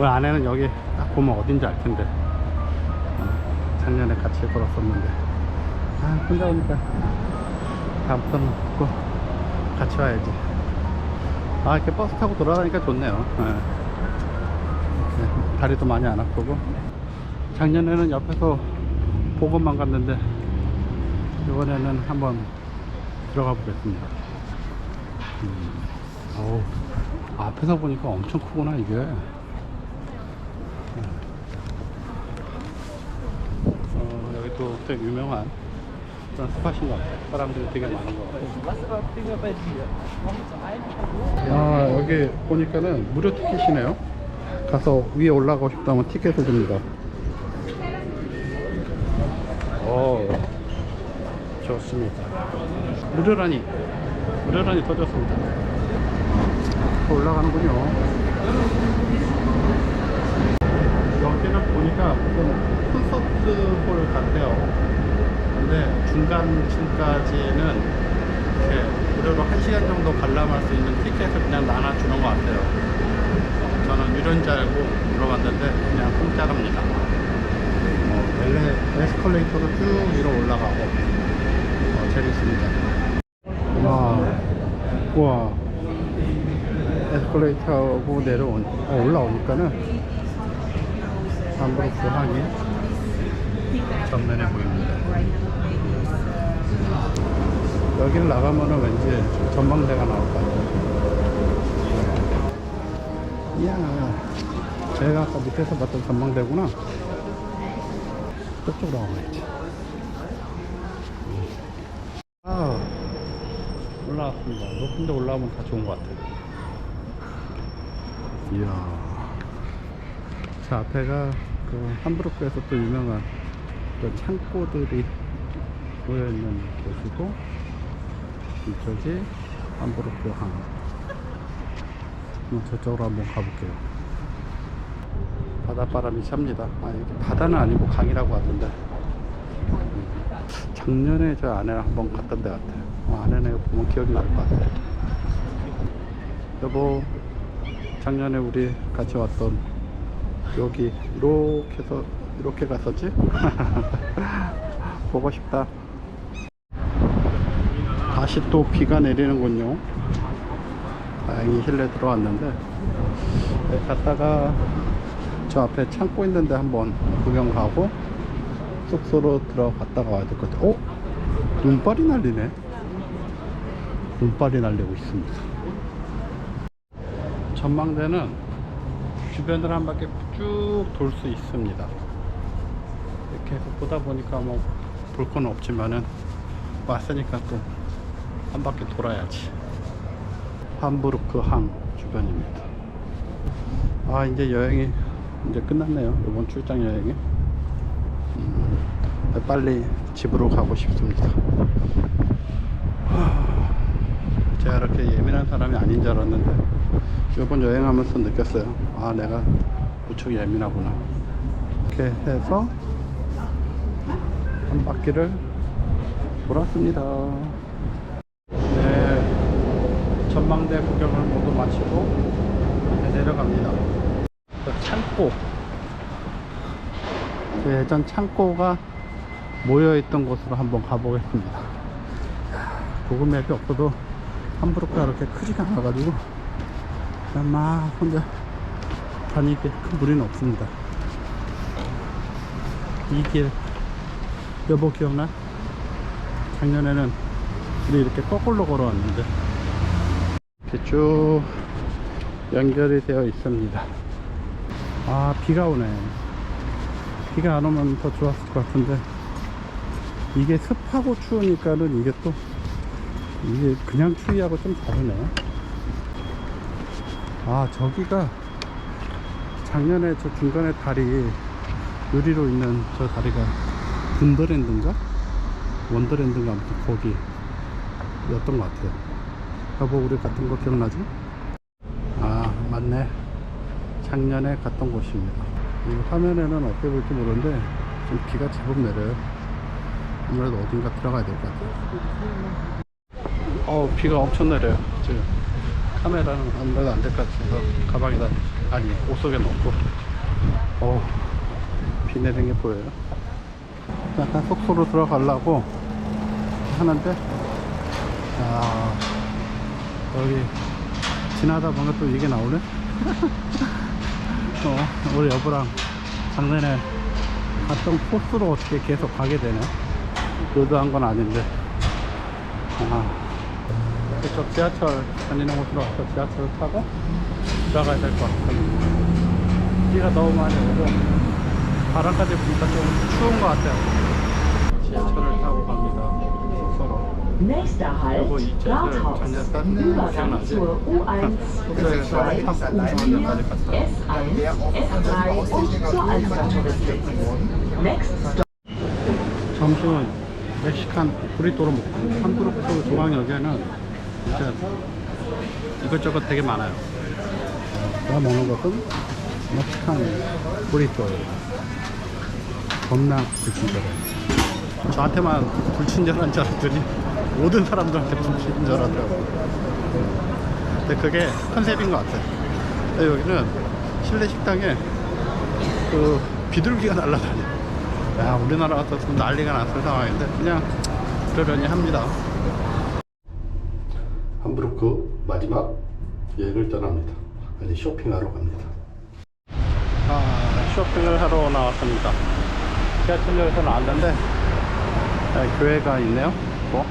우리 아내는 여기 딱 보면 어딘지 알 텐데. 어, 작년에 같이 걸었었는데. 아, 혼자 오니까 다음부터는 꼭 같이 와야지. 아, 이렇게 버스 타고 돌아다니까 좋네요. 예. 네, 다리도 많이 안 아프고. 작년에는 옆에서 보고만 갔는데, 이번에는 한번 들어가 보겠습니다. 음, 어우, 앞에서 보니까 엄청 크구나, 이게. 어, 여기 또 되게 유명한 그런 스팟인 것 같아요. 사람들이 되게 많은 것 같고. 야, 여기 보니까는 무료 티켓이네요. 가서 위에 올라가고 싶다면 티켓을 줍니다. 오, 좋습니다. 무료라니, 무료라니. 또 올라가는군요. 여기는 보니까 무슨 콘서트 홀 같아요. 근데 중간층까지는 이렇게 무료로 1시간 정도 관람할 수 있는 티켓을 그냥 나눠주는 것 같아요. 저는 줄 알고 물어봤는데 그냥 공짜랍니다. 어, 엘레, 에스컬레이터도 쭉 위로 올라가고 어, 재밌습니다. 와, 와, 에스컬레이터하고 내려온, 어, 올라오니까는 함부르크 항이 전면에 보입니다. 여기를 나가면은 왠지 전망대가 나올 것 같아요. 이야, 제가 아까 밑에서 봤던 전망대구나. 저쪽으로 가봐야지. 아, 올라왔습니다. 높은 데 올라오면 다 좋은 것 같아요. 이야. 자, 앞에가 그 함부르크에서 또 유명한 그 창고들이 모여있는 곳이고, 이쪽이 함부르크 항. 저쪽으로 한번 가볼게요. 바닷바람이 찹니다. 아, 이게 바다는 아니고 강이라고 하던데. 음. 작년에 저 아내랑 한번 갔던 데 같아요. 어, 아내네 보면 기억이 날 것 같아요. 여보, 작년에 우리 같이 왔던 여기 이렇게 해서 이렇게 갔었지? 보고 싶다. 다시 또 비가 내리는군요. 다행히 실내 들어왔는데 네, 갔다가 저 앞에 창고 있는데 한번 구경 가고 숙소로 들어갔다가 와야 될 것 같아요. 어? 눈발이 날리네. 눈발이 날리고 있습니다. 전망대는 주변을 한 바퀴 쭉 돌 수 있습니다. 이렇게 해서 보다 보니까 뭐 볼 건 없지만은 왔으니까 또 한 바퀴 돌아야지. 함부르크 항 주변입니다. 아 이제 여행이 이제 끝났네요. 이번 출장 여행이. 음, 빨리 집으로 가고 싶습니다. 하, 제가 이렇게 예민한 사람이 아닌 줄 알았는데 이번 여행하면서 느꼈어요. 아 내가 무척 예민하구나. 이렇게 해서 한 바퀴를 돌았습니다. 네, 전망대 구경을 모두 마치고 이제 내려갑니다. 그 창고. 그 예전 창고가 모여있던 곳으로 한번 가보겠습니다. 구글 맵이 없어도 함부르크가 그렇게 크지가 않아가지고 그냥 막 혼자 다니기에 큰 무리는 없습니다. 이 길, 여보 기억나? 작년에는 우리 이렇게 거꾸로 걸어왔는데 이렇게 쭉 연결이 되어 있습니다. 아 비가 오네. 비가 안 오면 더 좋았을 것 같은데 이게 습하고 추우니까는 이게 또 이게 그냥 추위하고 좀 다르네. 아 저기가 작년에 저 중간에 다리 유리로 있는 저 다리가 분더랜드인가? 원더랜드인가 아무튼 거기 였던 것 같아요. 여보 우리 갔던 거 기억나지? 아 맞네. 작년에 갔던 곳입니다. 이 화면에는 어떻게 볼지 모르는데 좀 비가 제법 내려요. 아무래도 어딘가 들어가야 될 것 같아요. 어 비가 엄청 내려요. 지금 카메라는 아무래도 안될 것 같아서 가방에다 아니 옷 속에 넣고. 어, 비 내린 게 보여요. 약간 속초로 들어가려고 하는데 아 여기 지나다 보면 또 이게 나오네? 어, 우리 여보랑 작년에 갔던 코스로 어떻게 계속 가게 되네? 의도한 건 아닌데. 아, 그쪽 지하철 다니는 곳으로 와서 지하철을 타고 들어가야 될 것 같아요 비가 너무 많이 오고 바람까지 부니까 좀 추운 것 같아요 지하철을 타고 갑니다 숙소로 Nächster Halt, 여보 이 제주를 Rathaus. 작년 땄 Übergang 기억나지? zur U1, 숙소에서 U2, 타고 공항역까지 갔어 S1, S3 und zur Alster-Touristik. Next stop. 점심은 멕시칸 브리또로 먹고 함부르크 중앙역에는 진짜 이것저것 되게 많아요. 제가 먹는 것은 멕시칸 브리또예요 겁나 불친절해요. 저한테만 불친절한 줄 알았더니 모든 사람들한테 불친절하더라고요 근데 그게 컨셉인 것 같아요. 여기는 실내 식당에 그 비둘기가 날아다녀. 야 우리나라 같았으면 난리가 났을 상황인데 그냥 그러려니 합니다 함부르크 마지막 여행을 떠납니다. 이제 쇼핑하러 갑니다. 아 쇼핑을 하러 나왔습니다. 지하철역에서 나왔는데 아, 교회가 있네요. 뭐?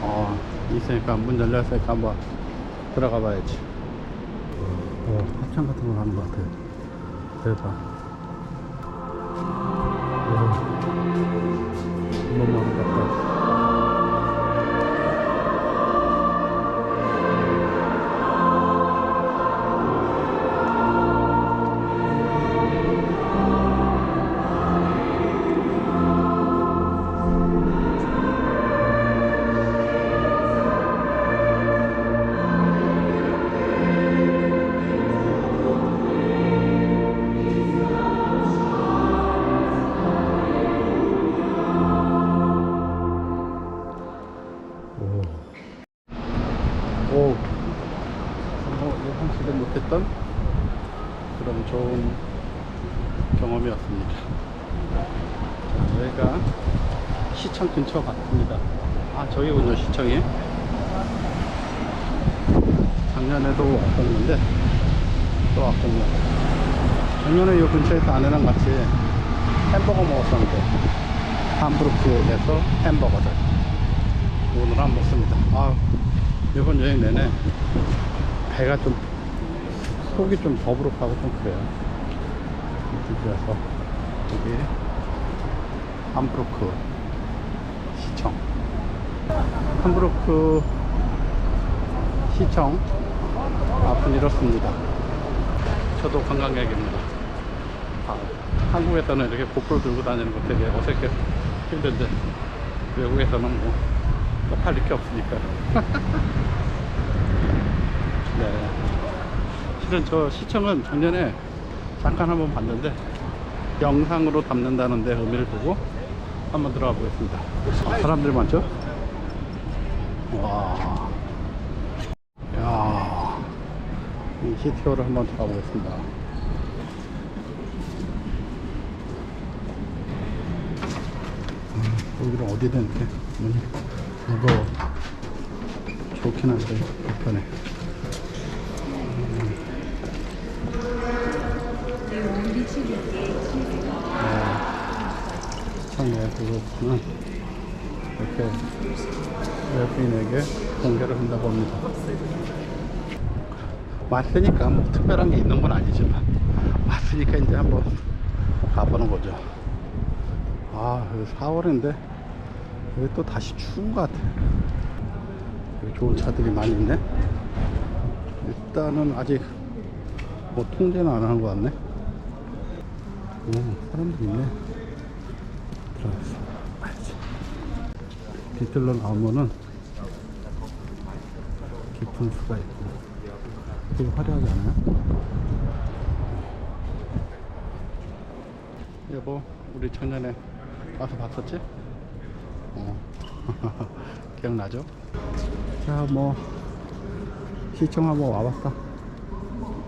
어 있으니까 문 열렸으니까 한번 들어가 봐야지. 어 합창 같은 걸 하는 것 같아요. 대박. 너무 많은 것 같다. 근처 같습니다. 아, 저기군요, 시청이. 작년에도 왔었는데, 또 왔군요. 작년에 이 근처에서 아내랑 같이 햄버거 먹었었는데, 함부르크에서 햄버거들. 오늘 안 먹습니다. 아, 이번 여행 내내 배가 좀 속이 좀 더부룩하고 좀 그래요. 그래서 여기 함부르크 시청. 함부르크 시청 앞은 이렇습니다. 저도 관광객입니다. 아, 한국에서는 이렇게 고프로 들고 다니는 거 되게 어색해 힘든데 외국에서는 뭐 팔릴 게 없으니까. 네. 실은 저 시청은 작년에 잠깐 한번 봤는데 영상으로 담는다는데 의미를 보고 한번 들어가 보겠습니다. 아, 사람들이 많죠? 와. 야. 이 시티홀을 한번 들어가 보겠습니다. 여기는 어디든 이렇게 문이 무거워 좋긴 한데 불편해 시 청에 그것은 이렇게 외부인에게 공개를 한다고 합니다. 왔으니까 뭐 특별한 게 있는 건 아니지만 왔으니까 이제 한번 가보는 거죠. 아 여기 4월인데 여기 또 다시 추운 것 같아. 여기 좋은 차들이 많이 있네. 일단은 아직 뭐 통제는 안 하는 것 같네. 오 사람들 있네 들어가서 뒤틀러 나오면은 깊은 수가 있고 되게 화려하지 않아요? 여보 우리 작년에 와서 봤었지? 어. 기억나죠? 자, 뭐 시청 한번 와봤다.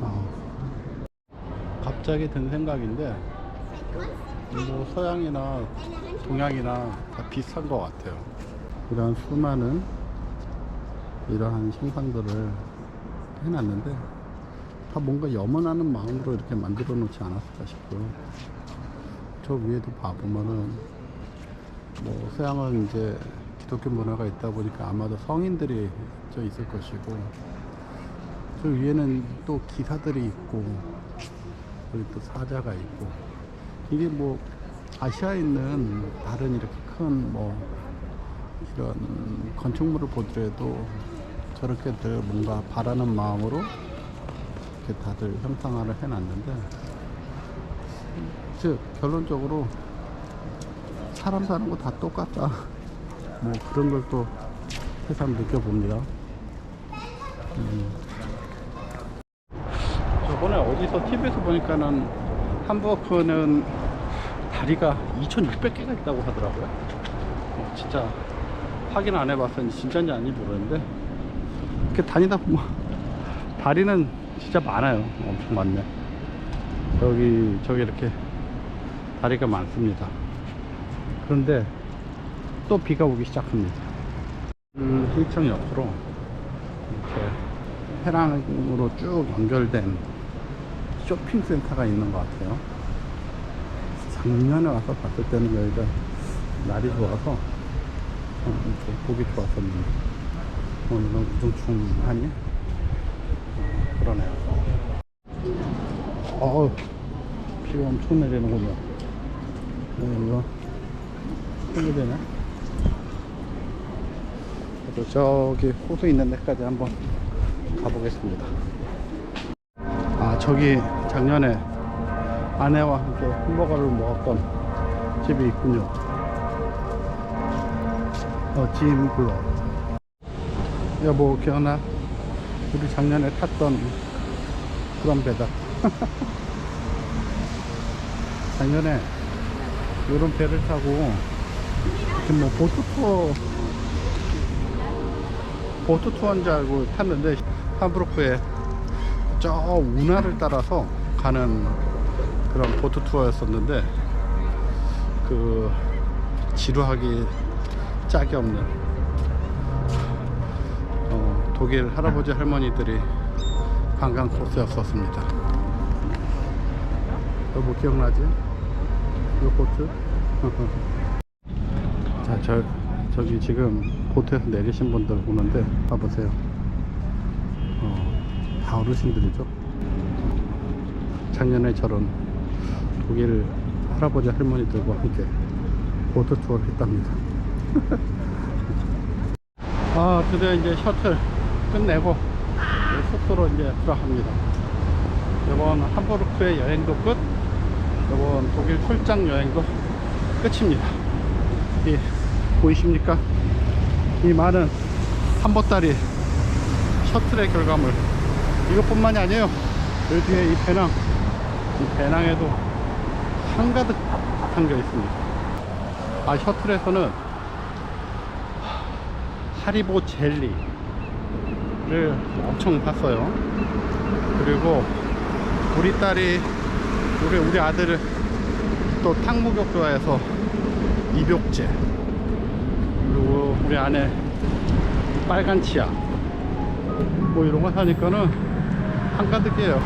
어. 갑자기 든 생각인데, 뭐 서양이나 동양이나 다 비슷한 것 같아요. 이런 수많은 이러한 생산들을 해놨는데, 다 뭔가 염원하는 마음으로 이렇게 만들어 놓지 않았을까 싶고요. 저 위에도 봐보면은, 뭐 서양은 이제 기독교 문화가 있다 보니까 아마도 성인들이 저 있을 것이고 저 위에는 또 기사들이 있고 그리고 또 사자가 있고 이게 뭐 아시아에 있는 다른 이렇게 큰 뭐 이런 건축물을 보더라도 저렇게들 뭔가 바라는 마음으로 이렇게 다들 형상화를 해놨는데 즉 결론적으로 사람 사는 거 다 똑같다. 뭐 그런 걸 또 새삼 느껴봅니다. 음. 저번에 어디서 TV에서 보니까는 함부르크는 다리가 2,600개가 있다고 하더라고요. 어, 진짜 확인 안 해봤으니 진짜인지 아닌지 모르는데 이렇게 다니다 보면 다리는 진짜 많아요. 엄청 많네. 여기 저기 이렇게 다리가 많습니다. 그런데 또 비가 오기 시작합니다. 그 hil청 옆으로 이렇게 해랑으로 쭉 연결된 쇼핑센터가 있는 것 같아요. 작년에 와서 봤을 때는 여기가 날이 좋아서 어, 보기 좋았었는데 오늘은 우중충하니 어, 그러네요. 어우 비가 엄청 내리는군요. 네, 이거. 그래도 저기 호수 있는 데까지 한번 가보겠습니다. 아, 저기 작년에 아내와 함께 햄버거를 먹었던 집이 있군요. 어, 짐 블러. 여보, 기억나? 우리 작년에 탔던 그런 배다. 작년에 이런 배를 타고 지금 뭐 보트 투어 보트 투어인 줄 알고 탔는데 함부르크에 저 운하를 따라서 가는 그런 보트 투어였었는데 그 지루하기 짝이 없는 어, 독일 할아버지 할머니들이 관광 코스였었습니다. 여보 기억나지? 이 보트? 자, 저, 저기 지금 보트에서 내리신 분들 보는데, 봐보세요. 어, 다 어르신들이죠. 작년에 저런 독일 할아버지 할머니들과 함께 보트 투어를 했답니다. 아, 드디어 이제 셔틀 끝내고 이제 숙소로 이제 들어갑니다. 이번 함부르크의 여행도 끝, 이번 독일 출장 여행도 끝입니다. 이 보이십니까? 이 많은 한보따리 셔틀의 결과물 이것뿐만이 아니에요. 그 뒤에 이 배낭, 이 배낭에도 한가득 담겨 있습니다. 아 셔틀에서는 하리보 젤리를 엄청 봤어요. 그리고 우리 딸이 우리 우리 아들을 또 탕목욕 좋아해서 입욕제 그리고 우리 아내 빨간 치약 뭐 이런 거 사니까는 한가득이에요.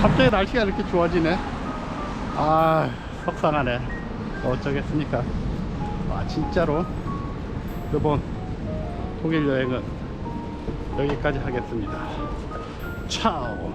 갑자기 날씨가 이렇게 좋아지네. 아 속상하네. 어쩌겠습니까? 아 진짜로 이번 독일 여행은 여기까지 하겠습니다. 차오